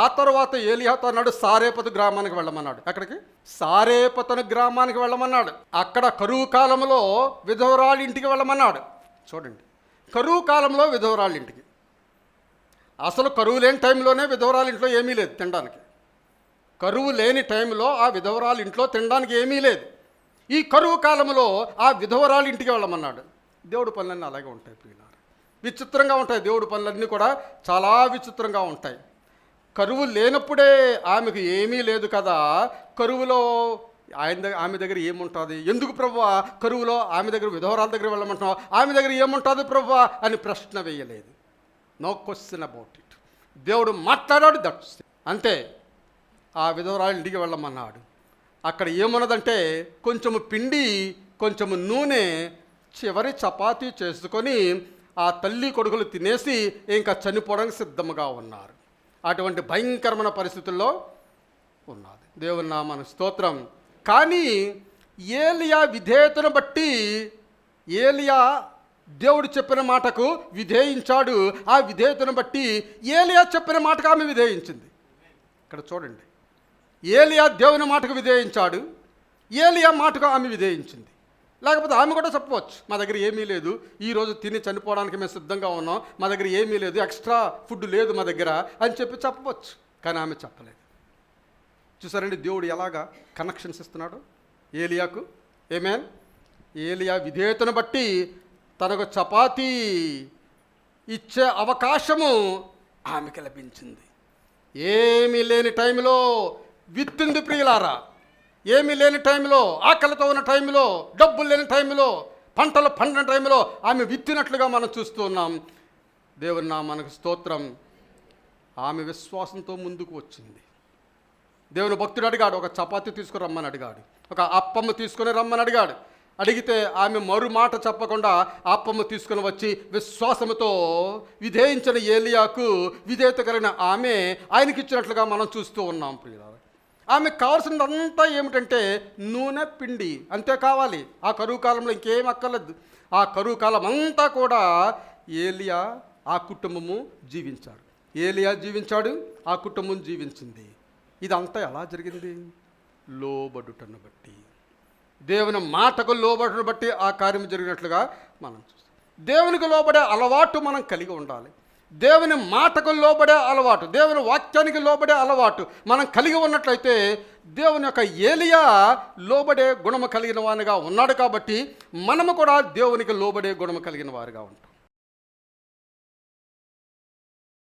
ఆ తర్వాత ఏలియాతో అన్నాడు సారేపతు గ్రామానికి వెళ్ళమన్నాడు. అక్కడికి సారేపతను గ్రామానికి వెళ్ళమన్నాడు. అక్కడ కరువు కాలంలో విధవరాళ్ళ ఇంటికి వెళ్ళమన్నాడు. చూడండి కరువు కాలంలో విధవరాళ్ళ ఇంటికి అసలు కరువు లేని టైంలోనే విధవరాల ఇంట్లో ఏమీ లేదు తినడానికి. కరువు లేని టైంలో ఆ విధవరాల ఇంట్లో తినడానికి ఏమీ లేదు. ఈ కరువు కాలంలో ఆ విధవరాల ఇంటికి వెళ్ళమన్నాడు. దేవుడు పనులన్నీ అలాగే ఉంటాయి పిల్లలు విచిత్రంగా ఉంటాయి దేవుడి పనులన్నీ కూడా చాలా విచిత్రంగా ఉంటాయి. కరువు లేనప్పుడే ఆమెకు ఏమీ లేదు కదా. కరువులో ఆయన దగ్గర ఆమె దగ్గర ఏముంటుంది? ఎందుకు ప్రభు కరువులో ఆమె దగ్గర విధవరాల దగ్గర వెళ్ళమంటున్నావు? ఆమె దగ్గర ఏముంటుంది ప్రభు అని ప్రశ్న వేయలేదు. నో క్వశ్చన్ అబౌట్ ఇట్ దేవుడు మాట్లాడాడు దట్స్ అంతే ఆ విధవరాలు ఇంటికి వెళ్ళమన్నాడు. అక్కడ ఏమున్నదంటే కొంచెము పిండి కొంచెము నూనె చివరి చపాతీ చేసుకొని ఆ తల్లి కొడుకులు తినేసి ఇంకా చనిపోవడానికి సిద్ధంగా ఉన్నారు. అటువంటి భయంకరమైన పరిస్థితుల్లో ఉన్నది. దేవుని నామన స్తోత్రం. కానీ ఏలియా విధేయతను బట్టి ఏలియా దేవుడు చెప్పిన మాటకు విధేయించాడు. ఆ విధేయతను బట్టి ఏలియా చెప్పిన మాటకు ఆమె విధేయించింది. ఇక్కడ చూడండి. ఏలియా దేవుని మాటకు విధేయించాడు. ఏలియా మాటకు ఆమె విధేయించింది. లేకపోతే ఆమె కూడా చెప్పవచ్చు మా దగ్గర ఏమీ లేదు ఈరోజు తిని చనిపోవడానికి మేము సిద్ధంగా ఉన్నాం మా దగ్గర ఏమీ లేదు ఎక్స్ట్రా ఫుడ్ లేదు మా దగ్గర అని చెప్పి చెప్పవచ్చు కానీ ఆమె చెప్పలేదు. చూసారండి దేవుడు ఎలాగా కనెక్షన్స్ ఇస్తున్నాడు? ఏలియాకు ఏమేన్ ఏలియా విధేయతను బట్టి తనకు చపాతీ ఇచ్చే అవకాశము ఆమెకి లభించింది. ఏమీ లేని టైంలో విత్తుంది ప్రియులారా. ఏమీ లేని టైంలో ఆకలితో ఉన్న టైంలో డబ్బులు లేని టైంలో పంటలు పండిన టైంలో ఆమె విత్తినట్లుగా మనం చూస్తూ ఉన్నాం. దేవుని నా మనకు స్తోత్రం. ఆమె విశ్వాసంతో ముందుకు వచ్చింది. దేవుని భక్తుడు అడిగాడు ఒక చపాతి తీసుకుని రమ్మని అడిగాడు. ఒక అప్పమ్మ తీసుకుని రమ్మని అడిగాడు. అడిగితే ఆమె మరు మాట చెప్పకుండా అప్పమ్మ తీసుకుని వచ్చి విశ్వాసముతో విధేయించిన ఏలియాకు విధేయత కలిగిన ఆమె ఆయనకి ఇచ్చినట్లుగా మనం చూస్తూ ఉన్నాం ప్రియుల ఆమెకు కావాల్సినదంతా ఏమిటంటే నూనె పిండి అంతే కావాలి. ఆ కరువు కాలంలో ఇంకేం అక్కర్లేదు. ఆ కరువు కాలం అంతా కూడా ఏలియా ఆ కుటుంబము జీవించాడు. ఏలియా జీవించాడు ఆ కుటుంబం జీవించింది. ఇదంతా ఎలా జరిగింది? లోబడుటను బట్టి. దేవుని మాటకు లోబడుటను బట్టి ఆ కార్యం జరిగినట్లుగా మనం చూస్తాం. దేవునికి లోబడే అలవాటు మనం కలిగి ఉండాలి. దేవుని మాటకు లోబడే అలవాటు దేవుని వాక్యానికి లోబడే అలవాటు మనం కలిగి ఉన్నట్లయితే దేవుని యొక్క ఏలియా లోబడే గుణము కలిగిన వానిగా ఉన్నాడు కాబట్టి మనము కూడా దేవునికి లోబడే గుణము కలిగిన వారిగా ఉంటాం.